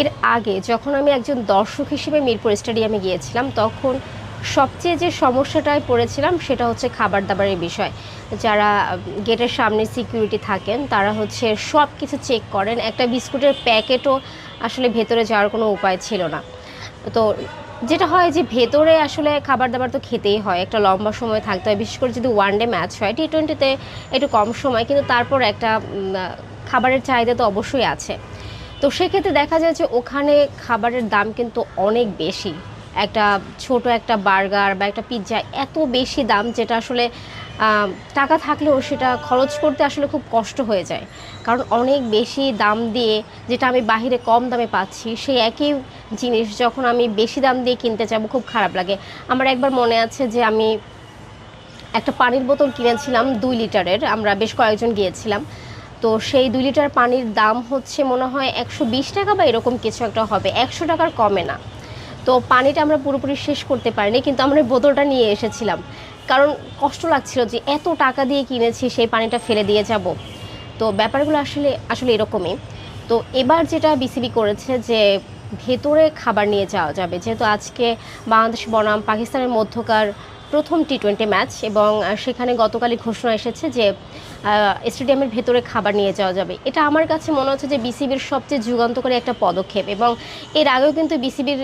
এর আগে যখন আমি একজন দর্শক হিসেবে মিরপুর স্টেডিয়ামে গিয়েছিলাম, তখন সবচেয়ে যে সমস্যাটায় পড়েছিলাম সেটা হচ্ছে খাবার দাবারের বিষয়। যারা গেটের সামনে সিকিউরিটি থাকেন, তারা হচ্ছে সব কিছু চেক করেন। একটা বিস্কুটের প্যাকেটও আসলে ভেতরে যাওয়ার কোনো উপায় ছিল না। তো যেটা হয় যে ভেতরে আসলে খাবার দাবার তো খেতেই হয়, একটা লম্বা সময় থাকতে হয়। বিশেষ করে যদি ওয়ান ডে ম্যাচ হয় টি টোয়েন্টিতে একটু কম সময়, কিন্তু তারপর একটা খাবারের চাহিদা তো অবশ্যই আছে। তো সেক্ষেত্রে দেখা যায় যে ওখানে খাবারের দাম কিন্তু অনেক বেশি। একটা ছোট একটা বার্গার বা একটা পিৎজা এত বেশি দাম যেটা আসলে টাকা থাকলেও সেটা খরচ করতে আসলে খুব কষ্ট হয়ে যায়। কারণ অনেক বেশি দাম দিয়ে যেটা আমি বাহিরে কম দামে পাচ্ছি, সেই একই জিনিস যখন আমি বেশি দাম দিয়ে কিনতে যাব খুব খারাপ লাগে। আমার একবার মনে আছে যে আমি একটা পানির বোতল কিনেছিলাম দুই লিটারের, আমরা বেশ কয়েকজন গিয়েছিলাম। তো সেই দুই লিটার পানির দাম হচ্ছে মনে হয় একশো বিশ টাকা বা এরকম কিছু একটা হবে। একশো টাকার কমে না। তো পানিটা আমরা পুরোপুরি শেষ করতে পারিনি, কিন্তু আমরা বোতলটা নিয়ে এসেছিলাম। কারণ কষ্ট লাগছিল যে এত টাকা দিয়ে কিনেছি, সেই পানিটা ফেলে দিয়ে যাব। তো ব্যাপারগুলো আসলে আসলে এরকমই। তো এবার যেটা বিসিবি করেছে যে ভেতরে খাবার নিয়ে যাওয়া যাবে। যেহেতু আজকে বাংলাদেশ বনাম, পাকিস্তানের মধ্যকার প্রথম টি টোয়েন্টি ম্যাচ এবং সেখানে গতকালই ঘোষণা এসেছে যে স্টেডিয়ামের ভেতরে খাবার নিয়ে যাওয়া যাবে। এটা আমার কাছে মনে হচ্ছে যে বিসিবির সবচেয়ে যুগান্তকারী একটা পদক্ষেপ এবং এর আগেও কিন্তু বিসিবির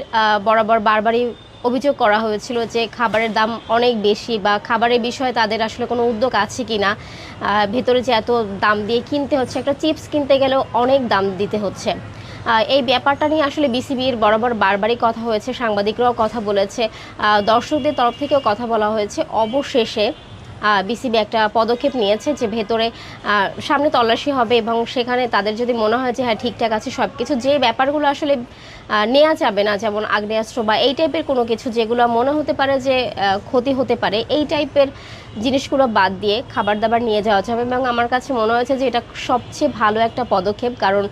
বরাবর বারবারই অভিযোগ করা হয়েছিল যে খাবারের দাম অনেক বেশি বা খাবারের বিষয়ে তাদের আসলে কোনো উদ্যোগ আছে কি না ভেতরে যে এত দাম দিয়ে কিনতে হচ্ছে, একটা চিপস কিনতে গেলেও অনেক দাম দিতে হচ্ছে। এই ব্যাপারটা নিয়ে আসলে বিসিবির বরাবর বারবারই কথা হয়েছে, সাংবাদিকরাও কথা বলেছে দর্শকদের তরফ থেকেও কথা বলা হয়েছে। অবশেষে বিসিবি একটা পদক্ষেপ নিয়েছে যে ভেতরে সামনে তল্লাশি হবে এবং সেখানে তাদের যদি মনে হয় যে হ্যাঁ ঠিকঠাক আছে সব কিছু যে ব্যাপারগুলো আসলে নেওয়া যাবে না, যেমন আগ্নেয়াস্ত্র বা এই টাইপের কোনো কিছু যেগুলো মনে হতে পারে যে ক্ষতি হতে পারে, এই টাইপের জিনিসগুলো বাদ দিয়ে খাবার দাবার নিয়ে যাওয়া যাবে এবং আমার কাছে মনে হয়েছে যে এটা সবচেয়ে ভালো একটা পদক্ষেপ কারণ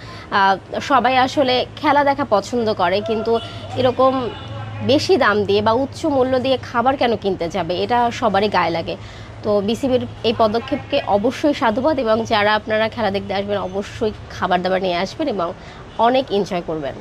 সবাই আসলে খেলা দেখা পছন্দ করে, কিন্তু এরকম বেশি দাম দিয়ে বা উচ্চ মূল্য দিয়ে খাবার কেন কিনতে যাবে? এটা সবারই গায়ে লাগে। তো বিসিবির এই পদক্ষেপকে অবশ্যই সাধুবাদ এবং যারা আপনারা খেলা দেখতে আসবেন, অবশ্যই খাবার দাবার নিয়ে আসবেন এবং অনেক এনজয় করবেন।